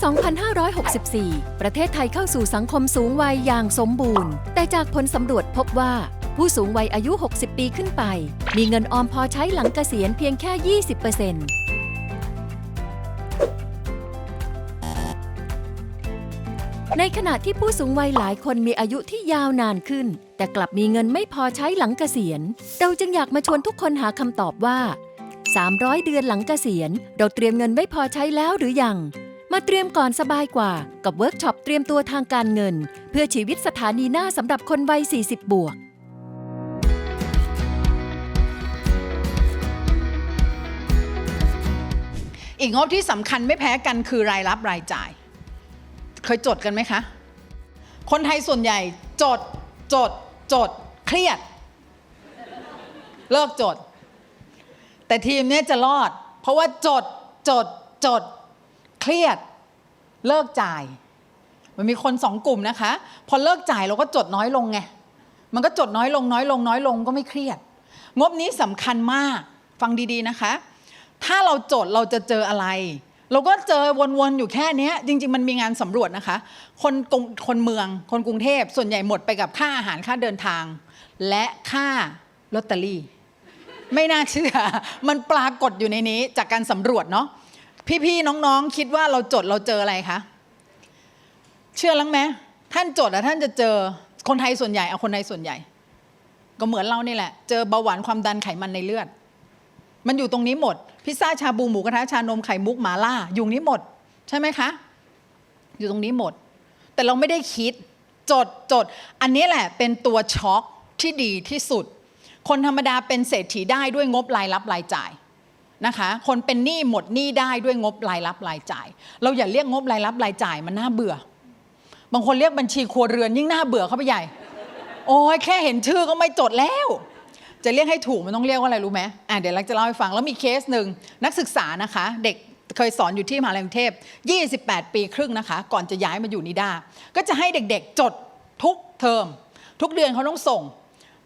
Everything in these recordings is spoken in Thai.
2564 ประเทศไทยเข้าสู่สังคมสูงวัยอย่างสมบูรณ์ แต่จากผลสำรวจพบว่า ผู้สูงวัยอายุ 60 ปีขึ้นไป มีเงินออมพอใช้หลังเกษียณเพียงแค่ 20%ในขณะที่ผู้สูงวัยหลายคนมีอายุที่ยาวนานขึ้น แต่กลับมีเงินไม่พอใช้หลังเกษียณ เราจึงอยากมาชวนทุกคนหาคำตอบว่า 300 เดือนหลังเกษียณ เราเตรียมเงินไว้พอใช้แล้วหรือยัง มาเตรียมก่อนสบายกว่ากับเวิร์กช็อปเตรียมตัวทางการเงิน เพื่อชีวิตสถานีหน้าสำหรับคนวัย 40 บวก อีกงบที่สำคัญไม่แพ้กันคือรายรับรายจ่าย เคยจดกันไหมคะ คนไทยส่วนใหญ่จดจดจดเครียด เลิกจด แต่ทีมเนี้ยจะรอด เพราะว่าจดจดจด เครียดเลิกจ่าย มันมีคนสองกลุ่มนะคะ พอเลิกจ่ายเราก็จดน้อยลงไงมันก็จดน้อยลงน้อยลงน้อยลงก็ไม่เครียด งบนี้สำคัญมากฟังดีๆนะคะ ถ้าเราจดเราจะเจออะไร เราก็เจอวนๆอยู่แค่นี้จริง ๆ มันมีงานสำรวจนะคะ คนกรุงคนเมือง คนกรุงเทพส่วนใหญ่หมดไปกับค่าอาหารค่าเดินทาง และค่าลอตเตอรี่ ไม่น่าเชื่อ มันปรากฏอยู่ในนี้จากการสำรวจเนาะ พี่ๆน้องๆ คิดว่าเราจดเราเจออะไรคะ เชื่อล้วไหมท่านจดอะท่านจะเจอคนไทยส่วนใหญ่เอาคนไทยส่วนใหญ่ ก็เหมือนเรานี่แหละ เจอเบาหวานความดันไขมันในเลือด มันอยู่ตรงนี้หมด พิซซ่าชาบูหมูกระทะชานมไข่มุกหมาล่าอยู่นี้หมด ใช่ไหมคะ อยู่ตรงนี้หมด แต่เราไม่ได้คิดจดจด อันนี้แหละเป็นตัวช็อคที่ดีที่สุด คนธรรมดาเป็นเศรษฐีได้ด้วยงบรายรับรายจ่าย นะคะ คนเป็นหนี้หมดหนี้ได้ด้วยงบรายรับรายจ่าย เราอย่าเรียกงบรายรับรายจ่ายมันน่าเบื่อ บางคนเรียกบัญชีครัวเรือนยิ่งน่าเบื่อเข้าไปใหญ่ โอ้ยแค่เห็นชื่อก็ไม่จดแล้ว จะเรียกให้ถูกมันต้องเรียกว่าอะไรรู้ไหมอะเดี๋ยวเราจะเล่าให้ฟังแล้วมีเคสหนึ่งนักศึกษานะคะ เด็กเคยสอนอยู่ที่มหาลัยกรุงเทพ 28 ปีครึ่งนะคะ ก่อนจะย้ายมาอยู่นิดา ก็จะให้เด็กๆจดทุกเทอม ทุกเดือนเขาต้องส่ง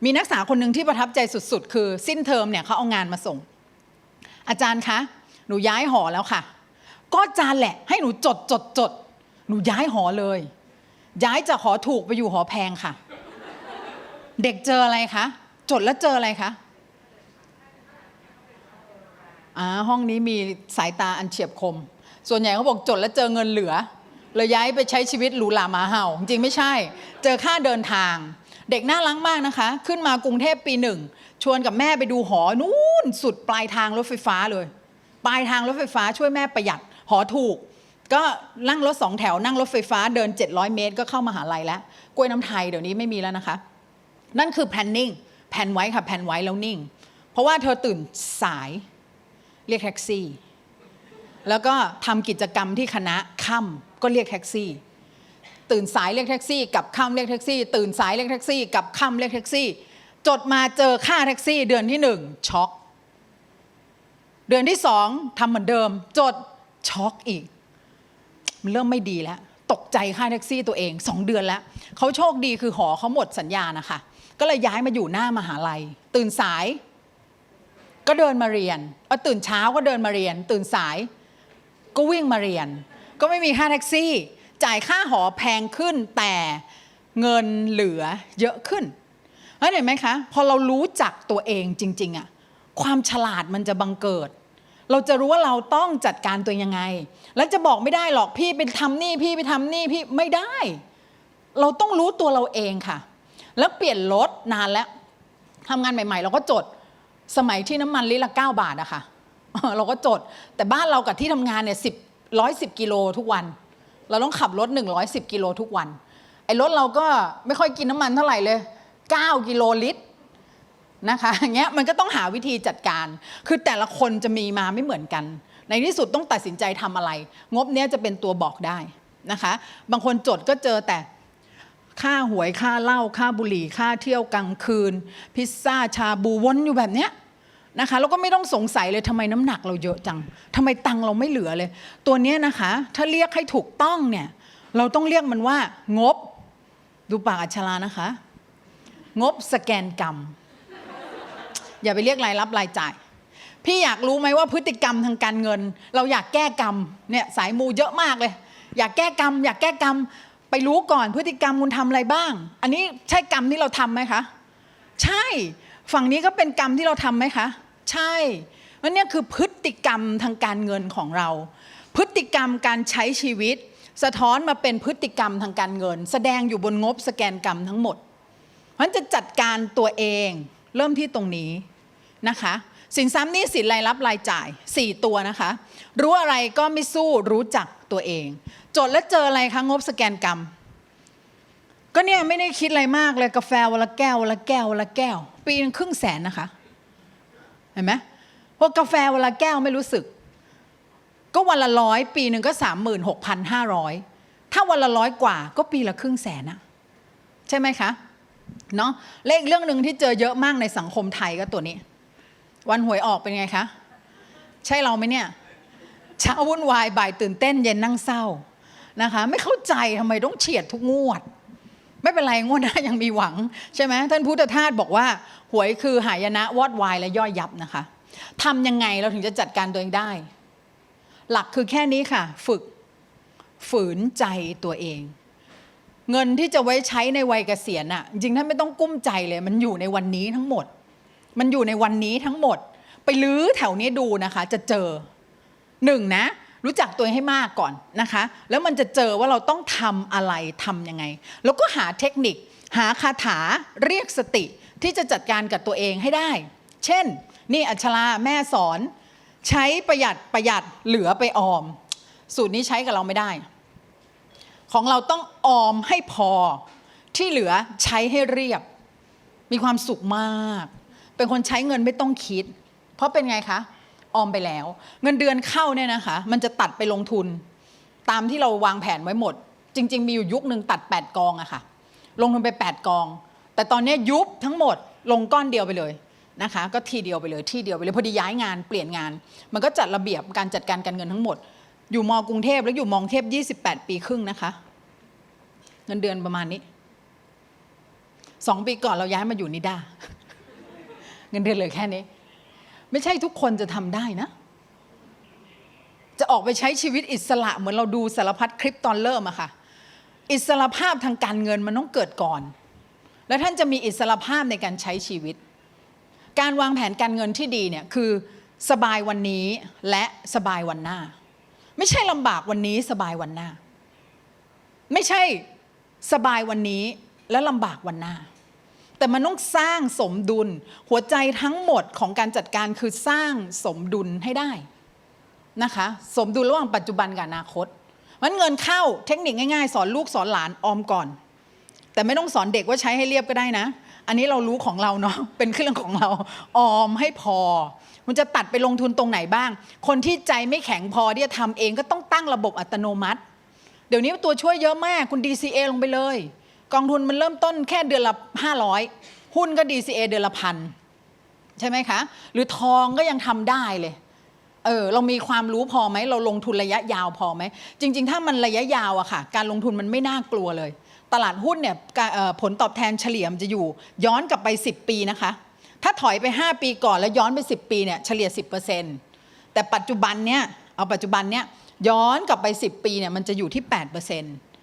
มีนักศึกษาคนหนึ่งที่ประทับใจสุด ๆ คือสิ้นเทอมเนี่ยเขาเอางานมาส่ง อาจารย์คะ หนูย้ายหอแล้วค่ะ ก็อาจารย์แหละ ให้หนูจดจดจดหนูย้ายหอเลย ย้ายจากหอถูกไปอยู่หอแพงค่ะ เด็กเจออะไรคะ จดแล้วเจออะไรคะอ่าห้องนี้มีสายตาอันเฉียบคม ส่วนใหญ่เขาบอกจดแล้วเจอเงินเหลือเลยย้ายไปใช้ชีวิตหรูหรามาเห่า จริงไม่ใช่ เจอค่าเดินทาง เด็กน่ารักมากนะคะ ขึ้นมากรุงเทพปีหนึ่ง ชวนกับแม่ไปดูหอนู่นสุดปลายทางรถไฟฟ้าเลย ปลายทางรถไฟฟ้าช่วยแม่ประหยัดหอถูก ก็นั่งรถสองแถวนั่งรถไฟฟ้าเดิน 700 เมตร ก็เข้ามหาลัยแล้วกล้วยน้ำไทยเดี๋ยวนี้ไม่มีแล้วนะคะ นั่นคือ planning แผนไว้ค่ะแผนไว้แล้วนิ่ง เพราะว่าเธอตื่นสายเรียกแท็กซี่ แล้วก็ทำกิจกรรมที่คณะค่ำก็เรียกแท็กซี่ ตื่นสายเรียกแท็กซี่กับค่ำเรียกแท็กซี่ ตื่นสายเรียกแท็กซี่กับค่ำเรียกแท็กซี่ จดมาเจอค่าแท็กซี่ เดือนที่หนึ่งช็อก เดือนที่สองทำเหมือนเดิม จดช็อกอีก มันเริ่มไม่ดีแล้ว ตกใจค่าแท็กซี่ตัวเองสองเดือนแล้วเขาโชคดีคือหอเขาหมดสัญญานะคะ ก็เลยย้ายมาอยู่หน้ามหาลัย ตื่นสาย ก็เดินมาเรียนเออตื่นเช้าก็เดินมาเรียน ตื่นสายก็วิ่งมาเรียน ก็ไม่มีค่าแท็กซี่ จ่ายค่าหอแพงขึ้นแต่เงินเหลือเยอะขึ้นเห็นไหมคะ พอเรารู้จักตัวเองจริงๆอะความฉลาดมันจะบังเกิด เราจะรู้ว่าเราต้องจัดการตัวยังไง แล้วจะบอกไม่ได้หรอกพี่ไปทำนี่พี่ไปทำนี่พี่ไม่ได้ เราต้องรู้ตัวเราเองค่ะ แล้วเปลี่ยนรถนานแล้วทำงานใหม่ ๆ เราก็จดสมัยที่น้ำมันลิตรละ 9 บาทอะค่ะเราก็จด แต่บ้านเรากับที่ทำงานเนี่ยสิบร้อยสิบกิโลทุกวัน เราต้องขับรถ 110 กิโลทุกวัน ไอ้รถเราก็ไม่ค่อยกินน้ำมันเท่าไหร่เลย 9 กิโลลิตรนะคะอย่างเงี้ยมันก็ต้องหาวิธีจัดการ คือแต่ละคนจะมีมาไม่เหมือนกัน ในที่สุดต้องตัดสินใจทำอะไร งบเนี้ยจะเป็นตัวบอกได้นะคะ บางคนจดก็เจอแต่ค่าหวยค่าเหล้าค่าบุหรี่ ค่าเที่ยวกลางคืน พิซซ่าชาบูวนอยู่แบบเนี้ย นะคะแล้วก็ไม่ต้องสงสัยเลยทำไมน้ำหนักเราเยอะจังทำไมตังเราไม่เหลือเลย ตัวนี้นะคะ ถ้าเรียกให้ถูกต้องเนี่ยเราต้องเรียกมันว่า งบ ดูปากอัชรานะคะ งบสแกนกรรม อย่าไปเรียกรายรับรายจ่าย พี่อยากรู้ไหมว่าพฤติกรรมทางการเงิน เราอยากแก้กรรมเนี่ยสายมูเยอะมากเลย อยากแก้กรรม อยากแก้กรรมไปรู้ก่อนพฤติกรรมคุณทำอะไรบ้าง อันนี้ใช่กรรมที่เราทำไหมคะ ใช่ฝั่งนี้ก็เป็นกรรมที่เราทำไหมคะ ใช่แล้วเนี่ยคือพฤติกรรมทางการเงินของเรา พฤติกรรมการใช้ชีวิต สะท้อนมาเป็นพฤติกรรมทางการเงิน แสดงอยู่บนงบสแกนกรรมทั้งหมดเพราะฉะนั้นจะจัดการตัวเองเริ่มที่ตรงนี้นะคะสินทรัพย์นี้สินรายรับรายจ่าย 4 ตัวนะคะ รู้อะไรก็ไม่สู้รู้จักตัวเอง จดแล้วเจออะไรคะงบสแกนกรรม ก็เนี่ยไม่ได้คิดอะไรมากเลยกาแฟวันละแก้ววันละแก้ววันละแก้ว ปีนึงครึ่งแสนนะคะ เห็นไหมพวกกาแฟวันละแก้วไม่รู้สึก ก็วันละร้อยปีหนึ่งก็สามหมื่นหกพันห้าร้อยถ้าวันละร้อยกว่าก็ปีละครึ่งแสนอะใช่ไหมคะเนาะและอีกเรื่องหนึ่งที่เจอเยอะมากในสังคมไทยก็ตัวนี้ วันหวยออกเป็นไงคะใช่เราไหมเนี่ยเช้าวุ่นวายบ่ายตื่นเต้นเย็นนั่งเศร้านะคะ ไม่เข้าใจทำไมต้องเฉียดทุกงวด ไม่เป็นไรงวดหน้ายังมีหวัง ใช่ไหมท่านพุทธทาสบอกว่าหวยคือหายนะวอดวายและย่อยยับนะคะทำยังไงเราถึงจะจัดการตัวเองได้ หลักคือแค่นี้ค่ะ ฝึกฝืนใจตัวเอง เงินที่จะไว้ใช้ในวัยเกษียณอะจริงท่านไม่ต้องกุ้มใจเลย มันอยู่ในวันนี้ทั้งหมด มันอยู่ในวันนี้ทั้งหมด ไปลื้อแถวนี้ดูนะคะ จะเจอหนึ่งนะ รู้จักตัวเองให้มากก่อนนะคะ แล้วมันจะเจอว่าเราต้องทำอะไรทำยังไง แล้วก็หาเทคนิค หาคาถาเรียกสติที่จะจัดการกับตัวเองให้ได้ เช่น นี่อัชราแม่สอน ใช้ประหยัดประหยัดเหลือไปออม สูตรนี้ใช้กับเราไม่ได้ ของเราต้องออมให้พอที่เหลือใช้ให้เรียบ มีความสุขมาก เป็นคนใช้เงินไม่ต้องคิด เพราะเป็นไงคะ ออมไปแล้ว เงินเดือนเข้าเนี่ยนะคะ มันจะตัดไปลงทุน ตามที่เราวางแผนไว้หมด จริง ๆ มีอยู่ยุคหนึ่งตัด 8 กองอะค่ะ ลงทุนไป 8 กอง แต่ตอนนี้ยุบทั้งหมดลงก้อนเดียวไปเลยนะคะ ก็ทีเดียวไปเลยที่เดียวไปเลยพอดีย้ายงานเปลี่ยนงาน มันก็จัดระเบียบการจัดการการเงินทั้งหมด อยู่มกรุงเทพแล้วอยู่มองเทพ 28 ปีครึ่งนะคะ เงินเดือนประมาณนี้สองปีก่อนเราย้ายมาอยู่นิดา เงินเดือนเหลือแค่นี้ ไม่ใช่ทุกคนจะทำได้นะ จะออกไปใช้ชีวิตอิสระเหมือนเราดูสารพัดคลิปตอนเริ่มอะค่ะ อิสระภาพทางการเงินมันต้องเกิดก่อน แล้วท่านจะมีอิสระภาพในการใช้ชีวิต การวางแผนการเงินที่ดีเนี่ยคือสบายวันนี้และสบายวันหน้า ไม่ใช่ลำบากวันนี้สบายวันหน้า ไม่ใช่สบายวันนี้และลำบากวันหน้า แต่มันต้องสร้างสมดุล หัวใจทั้งหมดของการจัดการคือสร้างสมดุลให้ได้นะคะ สมดุลระหว่างปัจจุบันกับอนาคตมันเงินเข้าเทคนิคง่ายๆ สอนลูกสอนหลานออมก่อน แต่ไม่ต้องสอนเด็กว่าใช้ให้เรียบก็ได้นะ อันนี้เรารู้ของเราเนาะเป็นเครื่องของเราออมให้พอ มันจะตัดไปลงทุนตรงไหนบ้าง คนที่ใจไม่แข็งพอที่จะทำเองก็ต้องตั้งระบบอัตโนมัติ เดี๋ยวนี้ตัวช่วยเยอะมากคุณ DCA ลงไปเลย กองทุนมันเริ่มต้นแค่เดือนละ 500 หุ้นก็ DCA เดือนละพันใช่ไหมคะ หรือทองก็ยังทำได้เลยเออเรามีความรู้พอไหมเราลงทุนระยะยาวพอไหม จริง ๆ ถ้ามันระยะยาวอะค่ะ การลงทุนมันไม่น่ากลัวเลย ตลาดหุ้นเนี่ยผลตอบแทนเฉลี่ยมจะอยู่ย้อนกลับไป 10 ปีนะคะ ถ้าถอยไป 5 ปีก่อนแล้วย้อนไป 10 ปีเนี่ยเฉลี่ย 10%แต่ปัจจุบันเนี่ยเอาปัจจุบันเนี่ยย้อนกลับไป 10 ปีเนี่ยมันจะอยู่ที่ 8%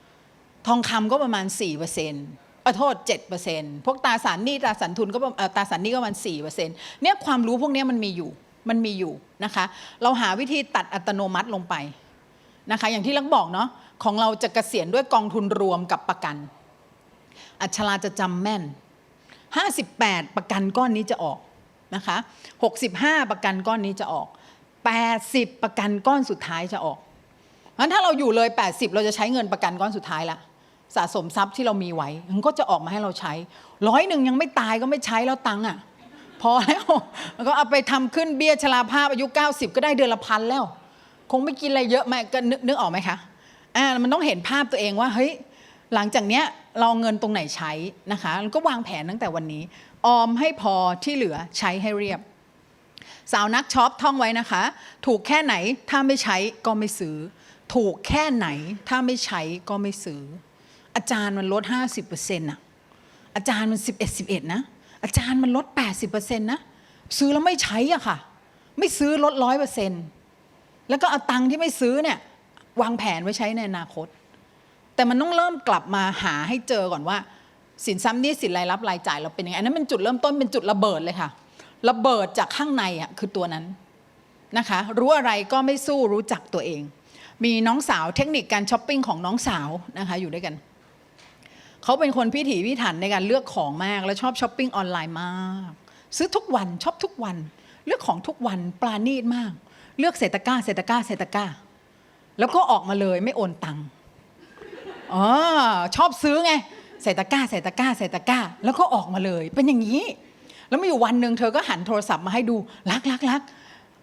ทองคำก็ประมาณ4%เออโทษ7%พวกตาสารหนี้ตาสารทุนก็ตาสารหนี้ก็ประมาณ4%เนี่ยความรู้พวกนี้มันมีอยู่มันมีอยู่นะคะ เราหาวิธีตัดอัตโนมัติลงไปนะคะ อย่างที่ลักบอกเนาะของเราจะเกษียณด้วยกองทุนรวมกับประกัน อัชราจะจำแม่น 58 ประกันก้อนนี้จะออกนะคะ65 ประกันก้อนนี้จะออก 80 ประกันก้อนสุดท้ายจะออกงั้นถ้าเราอยู่เลย 80 เราจะใช้เงินประกันก้อนสุดท้ายละ สะสมทรัพย์ที่เรามีไว้ มันก็จะออกมาให้เราใช้ ร้อยหนึ่งยังไม่ตายก็ไม่ใช้แล้วตังค์อะ พอแล้วแล้วก็เอาไปทำขึ้นเบี้ยชราภาพอายุ 90 ก็ได้เดือนละพันแล้ว คงไม่กินอะไรเยอะไหมก็นึกนึกออกไหมคะอ่ามันต้องเห็นภาพตัวเองว่าเฮ้ยหลังจากเนี้ยเราเงินตรงไหนใช้นะคะก็วางแผนตั้งแต่วันนี้ ออมให้พอที่เหลือใช้ให้เรียบ สาวนักช็อปท่องไว้นะคะ ถูกแค่ไหนถ้าไม่ใช้ก็ไม่ซื้อ ถูกแค่ไหนถ้าไม่ใช้ก็ไม่ซื้อ อาจารย์มันลด 50%นะอาจารย์มัน 11 11 นะ อาจารย์มันลด 80%นะ ซื้อแล้วไม่ใช้อะค่ะ ไม่ซื้อลดร้อยเปอร์เซ็นต์แล้วก็เอาตังค์ที่ไม่ซื้อเนี่ยวางแผนไว้ใช้ในอนาคต แต่มันต้องเริ่มกลับมาหาให้เจอก่อนว่า สินทรัพย์นี้สินรายรับรายจ่ายเราเป็นยังไงอันนั้นเป็นจุดเริ่มต้นเป็นจุดระเบิดเลยค่ะ ระเบิดจากข้างในอะคือตัวนั้นนะคะ รู้อะไรก็ไม่สู้รู้จักตัวเอง มีน้องสาวเทคนิคการช้อปปิ้งของน้องสาวนะคะอยู่ด้วยกัน เขาเป็นคนพิถีพิถันในการเลือกของมาก และชอบช้อปปิ้งออนไลน์มาก ซื้อทุกวันชอบทุกวัน เลือกของทุกวันปลาณีตมาก เลือกเศรษฐก้าเศรษฐก้าเศรษฐก้า แล้วก็ออกมาเลยไม่โอนตังค์อ๋อชอบซื้อไงใส่ตะกร้าใส่ตะกร้าใส่ตะกร้า แล้วก็ออกมาเลย เป็นอย่างนี้ แล้วมีอยู่วันหนึ่งเธอก็หันโทรศัพท์มาให้ดูรักรักรัก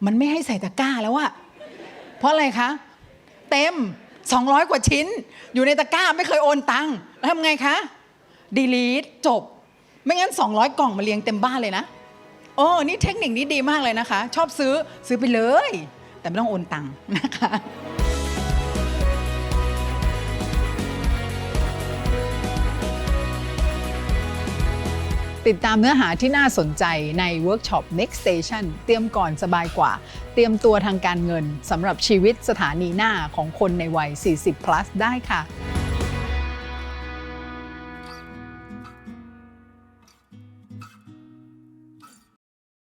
มันไม่ให้ใส่ตะกร้าแล้วอะเพราะอะไรคะ เต็ม 200 กว่าชิ้น อยู่ในตะกร้าไม่เคยโอนตังค์ทำไงคะดีลีทจบ ไม่งั้น 200 กล่องมาเรียงเต็มบ้านเลยนะโอ้นี่เทคนิคนี้ดีมากเลยนะคะ ชอบซื้อซื้อไปเลย แต่ไม่ต้องโอนตังค์นะคะ ติดตามเนื้อหาที่น่าสนใจในเวิร์กช็อป Next Station เตรียมก่อนสบายกว่า เตรียมตัวทางการเงินสำหรับชีวิตสถานีหน้าของคนในวัย 40 plus ได้ค่ะ